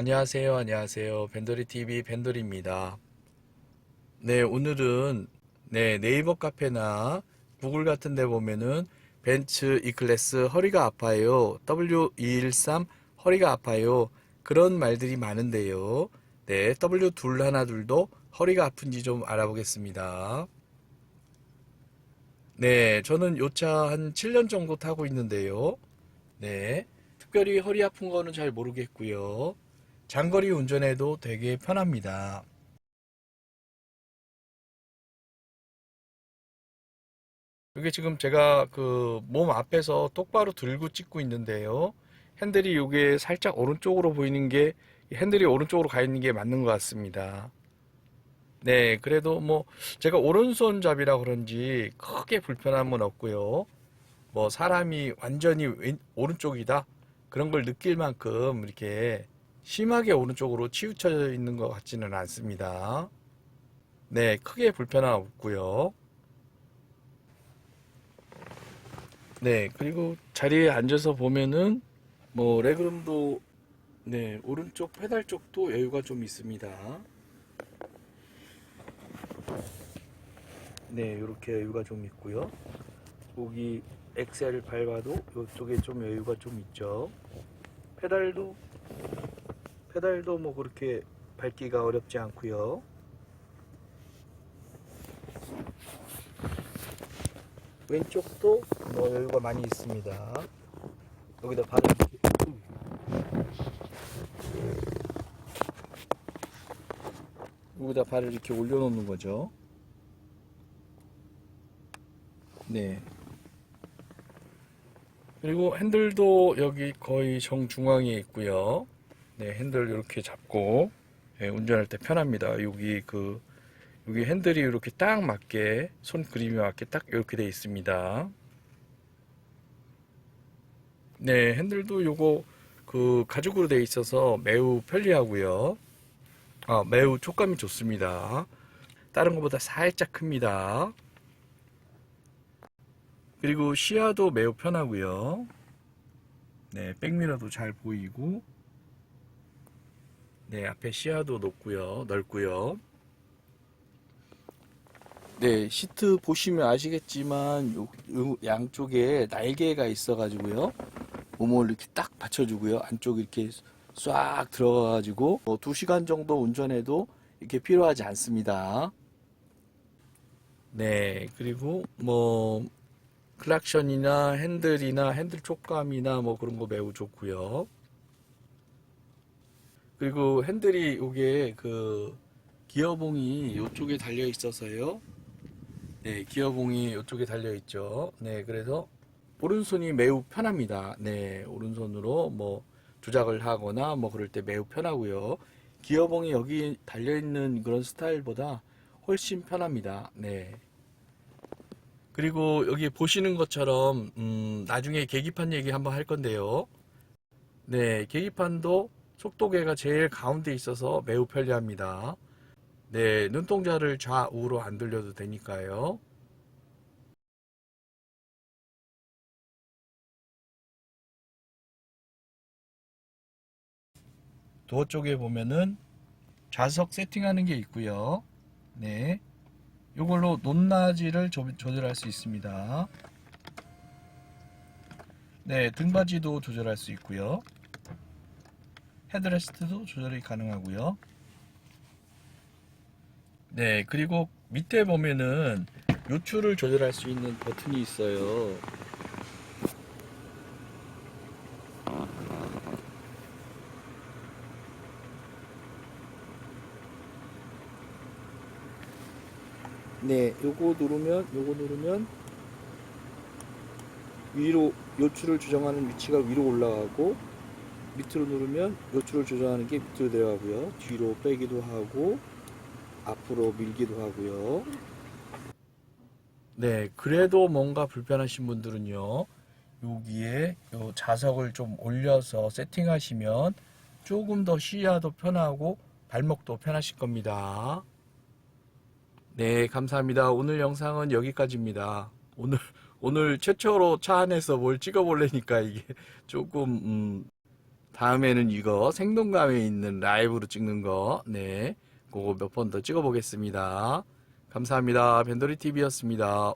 안녕하세요. 안녕하세요. 벤더리 TV 벤더리입니다. 네, 오늘은 네, 네이버 카페나 구글 같은 데 보면은 벤츠 E클래스 허리가 아파요. W213 허리가 아파요. 그런 말들이 많은데요. 네, W2 하나 둘도 허리가 아픈지 좀 알아보겠습니다. 네, 저는 요 차 한 7년 정도 타고 있는데요. 네, 특별히 허리 아픈 거는 잘 모르겠고요. 장거리 운전해도 되게 편합니다. 이게 지금 제가 그 몸 앞에서 똑바로 들고 찍고 있는데요. 핸들이 이게 살짝 오른쪽으로 보이는 게 핸들이 오른쪽으로 가 있는 게 맞는 것 같습니다. 네, 그래도 뭐 제가 오른손잡이라 그런지 크게 불편함은 없고요. 뭐 사람이 완전히 왼, 오른쪽이다 그런 걸 느낄 만큼 이렇게 심하게 오른쪽으로 치우쳐 있는 것 같지는 않습니다. 네, 크게 불편함 없고요. 네, 그리고 자리에 앉아서 보면은 뭐 레그룸도 네, 오른쪽 페달 쪽도 여유가 좀 있습니다. 네, 이렇게 여유가 좀 있고요. 여기 엑셀 밟아도 이쪽에 좀 여유가 좀 있죠. 페달도 페달도 뭐 그렇게 밟기가 어렵지 않고요. 왼쪽도 뭐 여유가 많이 있습니다. 여기다 발을 이렇게 여기다 발을 이렇게 올려놓는 거죠. 네. 그리고 핸들도 여기 거의 정중앙에 있고요. 네, 핸들 이렇게 잡고 예, 운전할 때 편합니다. 여기 그 여기 핸들이 이렇게 딱 맞게 손 그림이 맞게 딱 이렇게 돼 있습니다. 네, 핸들도 요거 그 가죽으로 돼 있어서 매우 편리하고요. 아, 매우 촉감이 좋습니다. 다른 것보다 살짝 큽니다. 그리고 시야도 매우 편하고요. 네, 백미러도 잘 보이고 네, 앞에 시야도 높고요. 넓고요. 네, 시트 보시면 아시겠지만 요, 요 양쪽에 날개가 있어 가지고요. 몸을 이렇게 딱 받쳐 주고요. 안쪽 이렇게 싹 들어가 가지고 뭐 2시간 정도 운전해도 이렇게 필요하지 않습니다. 네, 그리고 뭐 클락션이나 핸들이나 핸들 촉감이나 뭐 그런 거 매우 좋고요. 그리고 핸들이 요게 그 기어봉이 요쪽에 달려 있어서요. 네, 기어봉이 요쪽에 달려 있죠. 네, 그래서 오른손이 매우 편합니다. 네, 오른손으로 뭐 조작을 하거나 뭐 그럴 때 매우 편하고요. 기어봉이 여기 달려 있는 그런 스타일보다 훨씬 편합니다. 네. 그리고 여기 보시는 것처럼 음, 나중에 계기판 얘기 한번 할 건데요. 네, 계기판도 속도계가 제일 가운데 있어서 매우 편리합니다. 네, 눈동자를 좌우로 안 돌려도 되니까요. 도어 쪽에 보면은 좌석 세팅하는 게 있고요. 네. 이걸로 높낮이를 조- 조절할 수 있습니다. 네, 등받이도 조절할 수 있고요. 헤드레스트도 조절이 가능하고요. 네, 그리고 밑에 보면은 요추를 조절할 수 있는 버튼이 있어요. 네, 요거 누르면 요거 누르면 위로 요추를 조정하는 위치가 위로 올라가고 밑으로 누르면 요추를 조정하는 게 밑으로 내려가고요. 뒤로 빼기도 하고 앞으로 밀기도 하고요. 네, 그래도 뭔가 불편하신 분들은요. 여기에 요 자석을 좀 올려서 세팅하시면 조금 더 시야도 편하고 발목도 편하실 겁니다. 네, 감사합니다. 오늘 영상은 여기까지입니다. 오늘 오늘 최초로 차 안에서 뭘 찍어 보려니까 이게 조금 음, 다음에는 이거 생동감에 있는 라이브로 찍는 거, 네, 그거 몇 번 더 찍어 보겠습니다. 감사합니다. 벤더리 TV였습니다.